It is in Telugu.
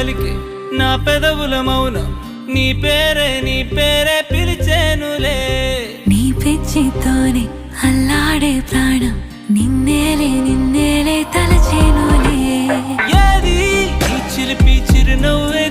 పలికి నా పెదవుల మౌనం. నీ పేరే నీ పేరే పిలిచేనులే. నీ పిచ్చితోనే అల్లాడే ప్రాణం నిన్నేలే నిన్నేలే తలచేనులే. ఏది? నీ చిలిపి చిరునవ్వే